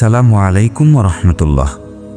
আসসালামু আলাইকুম রহমতুল্লাহ।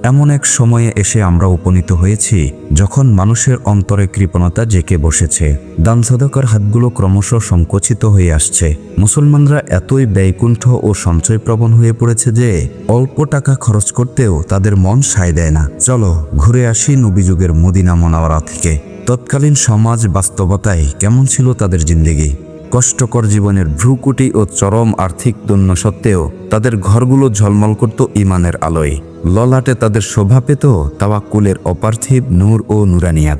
এমন এক সময়ে এসে আমরা উপনীত হয়েছি, যখন মানুষের অন্তরে কৃপণতা জেকে বসেছে। দান সদকার হাতগুলো ক্রমশ সংকুচিত হয়ে আসছে। মুসলমানরা এতই ব্যয়কুণ্ঠ ও সঞ্চয়প্রবণ হয়ে পড়েছে যে, অল্প টাকা খরচ করতেও তাদের মন সায় দেয় না। চলো, ঘুরে আসি নবীযুগের মদিনা মনাওয়ারা থেকে। তৎকালীন সমাজ বাস্তবতায় কেমন ছিল তাদের জিন্দেগি? কষ্টকর জীবনের ভ্রুকুটি ও চরম আর্থিক দন্য সত্ত্বেও তাদের ঘরগুলো ঝলমল করত ইমানের আলোয়। ললাটে তাদের শোভা পেত তাওয়াক্কুলের অপার্থিব নূর ও নুরানিয়াত।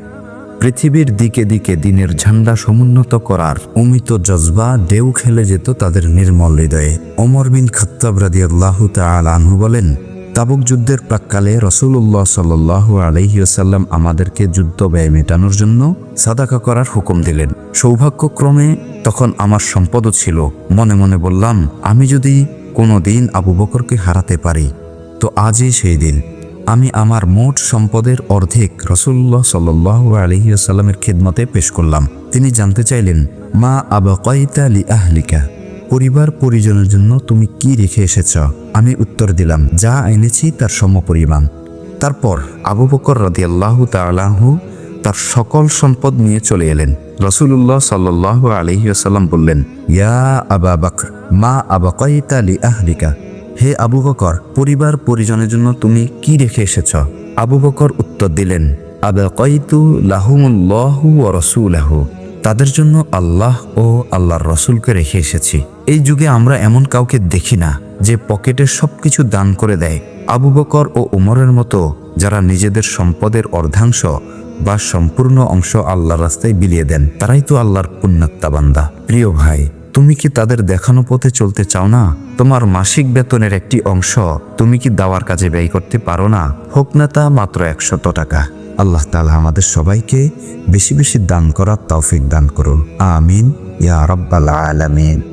পৃথিবীর দিকে দিকে দিনের ঝান্ডা সমুন্নত করার অমিত জজবা ঢেউ খেলে যেত তাদের নির্মল হৃদয়ে। ওমর বিন খত্তাব রাদিয়াল্লাহু তাআলা আনহু বলেন তাবুক যুদ্ধের প্রাককালে রসুল্লাহ সাল্লাহ আলহিউসাল্লাম আমাদেরকে যুদ্ধ ব্যয় মেটানোর জন্য সাদাকা করার হুকুম দিলেন। সৌভাগ্যক্রমে তখন আমার সম্পদও ছিল। মনে মনে বললাম, আমি যদি কোনো দিন আবু বকরকে হারাতে পারি, তো আজই সেই দিন। আমি আমার মোট সম্পদের অর্ধেক রসুল্লাহ সাল্লাহ আলহিউসাল্লামের খেদমতে পেশ করলাম। তিনি জানতে চাইলেন, মা আবকাইতা আহলিকা? পরিবার পরিজনের জন্য তুমি কি রেখে এসেছ? আমি উত্তর দিলাম, যা এনেছি তার সমপরিমাণ। তারপর আবু বকর রাদিয়াল্লাহু তালাহু তার সকল সম্পদ নিয়ে চলে এলেন। রসুল্লাহ সাল্লাহ আলহিউসাল্লাম বললেন, ইয়া আবা বকর, মা আবাকাইতা লি আহলিকা। হে আবু বকর, পরিবার পরিজনের জন্য তুমি কি রেখে এসেছ? আবু বকর উত্তর দিলেন আবা আবাকাইতু লাহুমুল্লাহু ও রসুলাহু। তাদের জন্য আল্লাহ ও আল্লাহর রসুলকে রেখে এসেছি। এই যুগে আমরা এমন কাউকে দেখি না যে পকেটের সবকিছু দান করে দেয়। আবু বকর ও উমরের মতো যারা নিজেদের সম্পদের অর্ধাংশ বা সম্পূর্ণ অংশ আল্লাহর রাস্তায় বিলিয়ে দেন, তারাই তো আল্লাহর পুণ্যাত্মা বান্দা। প্রিয় ভাই তুমি কি তাদের দেখানো পথে চলতে চাও না? তোমার মাসিক বেতনের একটি অংশ তুমি কি দাওয়ার কাজে ব্যয় করতে পারো না? হোক না তা মাত্র একশত টাকা। আল্লাহ তালা আমাদের সবাইকে বেশি বেশি দান করার তৌফিক দান করুন। আমিন। ইয়া রব্বাল আলামিন।